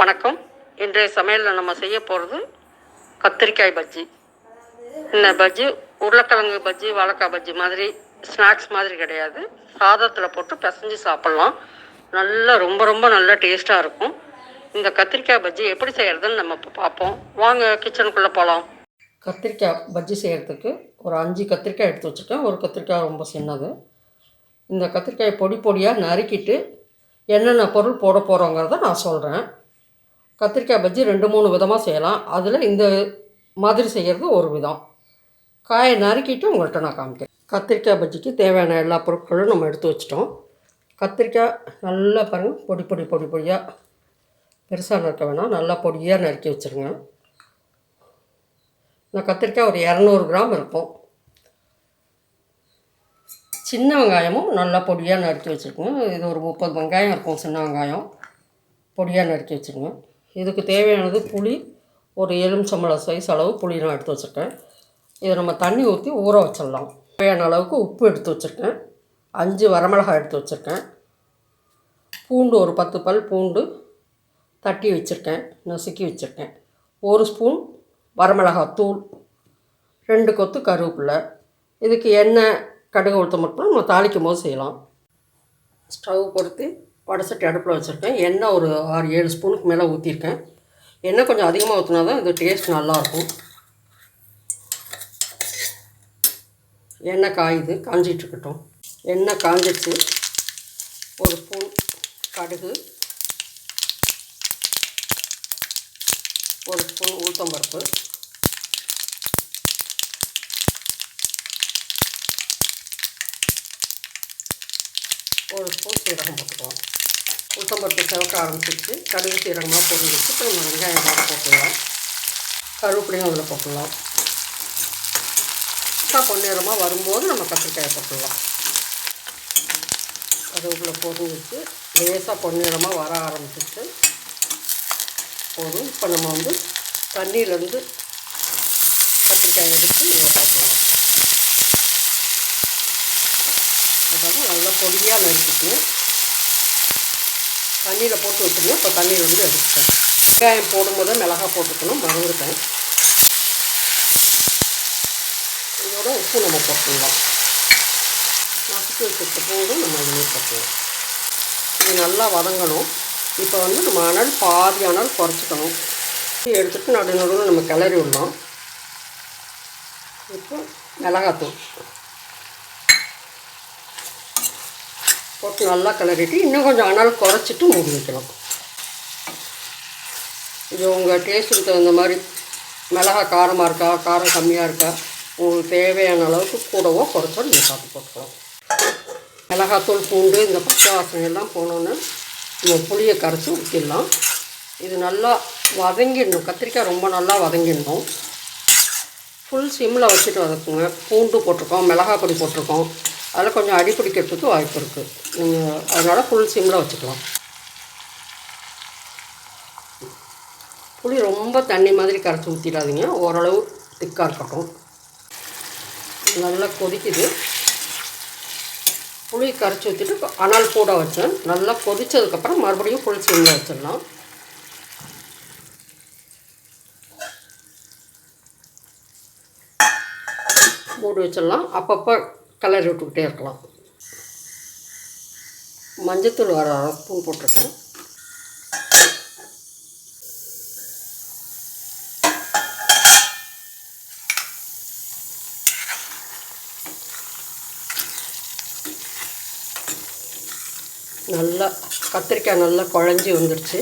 வணக்கம். இன்றைய சமையலில் நம்ம செய்ய போகிறது கத்திரிக்காய் பஜ்ஜி. இந்த பஜ்ஜி உருளைக்கிழங்கு பஜ்ஜி வாழைக்காய் பஜ்ஜி மாதிரி ஸ்நாக்ஸ் மாதிரி கிடையாது. சாதத்தில் போட்டு பிசைஞ்சு சாப்பிட்லாம். நல்லா ரொம்ப ரொம்ப நல்லா டேஸ்ட்டாக இருக்கும். இந்த கத்திரிக்காய் பஜ்ஜி எப்படி செய்கிறதுன்னு நம்ம இப்போ பார்ப்போம். வாங்க கிச்சனுக்குள்ளே போகலாம் கத்திரிக்காய் பஜ்ஜி செய்கிறதுக்கு ஒரு அஞ்சு கத்திரிக்காய் எடுத்து வச்சுருக்கேன். ஒரு கத்திரிக்காய் ரொம்ப சின்னது. இந்த கத்திரிக்காயை பொடி பொடியாக நறுக்கிட்டு என்னென்ன பொருள் போட போகிறோங்கிறத நான் சொல்கிறேன் கத்திரிக்காய் பஜ்ஜி ரெண்டு மூணு விதமாக செய்யலாம். அதில் இந்த மாதிரி செய்கிறது ஒரு விதம். காயை நறுக்கிட்டு உங்கள்கிட்ட நான் காமிக்கிறேன். கத்திரிக்காய் பஜ்ஜிக்கு தேவையான எல்லா பொருட்களும் நம்ம எடுத்து வச்சிட்டோம். கத்திரிக்காய் நல்லா பாருங்கள் பொடி பொடி பொடி பொடியாக பெருசாக நறுக்க வேணாம். நல்லா பொடியாக நறுக்கி வச்சுருங்க. இந்த கத்திரிக்காய் ஒரு இரநூறு கிராம் இருக்கும். சின்ன வெங்காயமும் நல்லா பொடியாக நறுக்கி வச்சுருக்கோம். இது ஒரு முப்பது வெங்காயம் இருக்கும் சின்ன வெங்காயம். பொடியாக நறுக்கி வச்சுருங்க. இதுக்கு தேவையானது புளி ஒரு எலுமிச்சம்பழம் சைஸ் அளவு புளி நான் எடுத்து வச்சுருக்கேன். இதை நம்ம தண்ணி ஊற்றி ஊற வச்சிடலாம். தேவையான அளவுக்கு உப்பு எடுத்து வச்சுருக்கேன். அஞ்சு வரமிளகாய் எடுத்து வச்சுருக்கேன். பூண்டு ஒரு பத்து பல் பூண்டு தட்டி வச்சுருக்கேன். நசுக்கி வச்சுருக்கேன். ஒரு ஸ்பூன் வரமிளகாய் தூள் ரெண்டு கொத்து கருவேப்பிலை. இதுக்கு எண்ணெய் கடுகு உளுத்த மட்டும் நம்ம தாளிக்கும் போது செய்யலாம். ஸ்டவ் பொறுத்து வடசட்டி அடுப்பில் வச்சுருக்கேன். எண்ணெய் ஒரு ஆறு ஏழு ஸ்பூனுக்கு மேலே ஊற்றிருக்கேன் எண்ணெய் கொஞ்சம் அதிகமாக ஊற்றினா தான் இது டேஸ்ட் நல்லாயிருக்கும். எண்ணெய் காயுது காஞ்சிட்டு இருக்கட்டும் எண்ணெய் காஞ்சிடுச்சு ஒரு ஸ்பூன் கடுகு. ஒரு ஸ்பூன் உளுத்தம்பருப்பு ஒரு ஸ்பூன் சீரகம் போட்டுக்கலாம். உளுத்தம்பருப்பு சிவக்க ஆரம்பிச்சிச்சு கடுகு சீரகமாக போட்டு வச்சு இப்போ நம்ம வெங்காயம் போட்டுக்கலாம். போட்டுடலாம் கருவேப்பிலையும் அதில் போட்டுடலாம் பொன்னிறமாக வரும்போது நம்ம கத்திரிக்காயை போட்டுடலாம் கருவேப்பிலை போட்டு வச்சு லேசாக பொன்னிறமாக வர ஆரம்பிச்சிச்சு போதும். இப்போ நம்ம வந்து தண்ணியிலேருந்து கத்திரிக்காயை எடுத்து இதில் போட்டுடலாம் அதாவது நல்லா பொடியாக நறுக்கிட்டு தண்ணியில் போட்டு வச்சுருங்க. இப்போ தண்ணியில் வந்து எடுத்துட்டேன் வெங்காயம் போடும்போது மிளகா போட்டுக்கணும். மறந்துட்டேன். இதோட உப்பு நம்ம போட்டுக்கலாம். நசுக்கி வச்சுருக்க போதும் நம்ம இதுலேயே போட்டுக்கலாம். இது நல்லா வதங்கணும். இப்போ வந்து நம்ம அனல் பாதி அனல் குறைச்சிக்கணும். எடுத்துகிட்டு நடு நடுவில் நம்ம கிளறி விடலாம். இப்போ மிளகாத்தூள். போட்டு நல்லா கிளறிட்டு இன்னும் கொஞ்சம் அனல் குறைச்சிட்டு மூடி வைக்கலாம் இது உங்கள் டேஸ்ட்டுக்கு தகுந்த மாதிரி மிளகா காரமாக இருக்கா காரம் கம்மியாக இருக்கா உங்களுக்கு தேவையான அளவுக்கு கூடவோ குறைச்சோ நீங்கள் சாப்பிட்டு போட்டுக்கலாம் மிளகாத்தூள் பூண்டு இந்த பச்சை வாசனை எல்லாம் போனோன்னு நம்ம புளியை கரைச்சி ஊற்றிடலாம் இது நல்லா வதங்கிடணும். கத்திரிக்காய் ரொம்ப நல்லா வதங்கிடணும். ஃபுல் சிம்மில் வச்சுட்டு வதக்குங்க. பூண்டு போட்டிருக்கோம் மிளகாய் பொடி போட்டிருக்கோம். அதில் கொஞ்சம் அடி பிடிக்கிறதுக்கு வாய்ப்பு இருக்குது நீங்கள் அதனால் ஃபுல் சிம்மில் வச்சுக்கலாம். புளி ரொம்ப தண்ணி மாதிரி கரைச்சி ஊற்றிடாதீங்க ஓரளவு திக்காக இருக்கட்டும். நல்லா கொதிக்குது. புளி கரைச்சி ஊற்றிட்டு அனல் கூட வச்சேன். நல்லா கொதித்ததுக்கப்புறம் மறுபடியும் ஃபுல் சிம்மில் வச்சிடலாம். மூடி வச்சிடலாம். அப்பப்போ கலர் விட்டுக்கிட்டே இருக்கலாம். மஞ்சத்தூள் வர அரை ஸ்பூன் போட்டிருக்கேன். நல்லா கத்திரிக்காய் நல்லா குழஞ்சி வந்துடுச்சு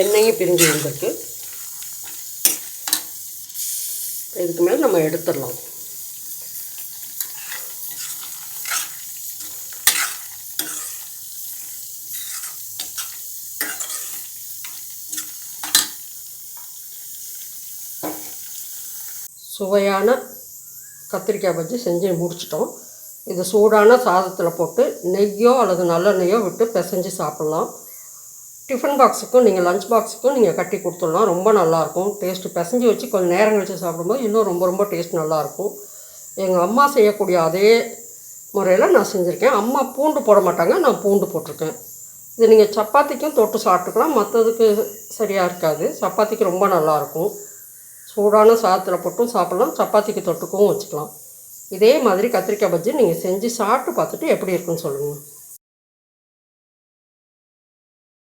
எண்ணெயும் பிரிஞ்சு வந்திருக்கு. இதுக்கு மேலே நம்ம எடுத்துடலாம். சுவையான கத்திரிக்காய் பஜ்ஜி செஞ்சு முடிச்சிட்டோம். இது சூடான சாதத்தில் போட்டு நெய்யோ அல்லது நல்லெண்ணெய்யோ விட்டு பிசைஞ்சு சாப்பிட்லாம். டிஃபன் பாக்ஸுக்கும் நீங்கள் லஞ்ச் பாக்ஸுக்கும் நீங்கள் கட்டி கொடுத்துடலாம். ரொம்ப நல்லாயிருக்கும் டேஸ்ட்டு பிசைஞ்சு வச்சு கொஞ்சம் நேரம் கழித்து சாப்பிடும்போது இன்னும் ரொம்ப ரொம்ப டேஸ்ட் நல்லாயிருக்கும் எங்கள் அம்மா செய்யக்கூடிய அதே முறையில் நான் செஞ்சுருக்கேன். அம்மா பூண்டு போட மாட்டாங்க. நான் பூண்டு போட்டிருக்கேன். இது நீங்கள் சப்பாத்திக்கும் தொட்டு சாப்பிட்டுக்கலாம். மற்றதுக்கு சரியாக இருக்காது. சப்பாத்திக்கு ரொம்ப நல்லாயிருக்கும் சூடான சாதத்தில் போட்டும் சாப்பிட்லாம். சப்பாத்திக்கு தொட்டுக்கவும் வச்சுக்கலாம். இதே மாதிரி கத்திரிக்காய் பஜ்ஜி நீங்கள் செஞ்சு சாப்பிட்டு பார்த்துட்டு எப்படி இருக்குன்னு சொல்லுங்கள்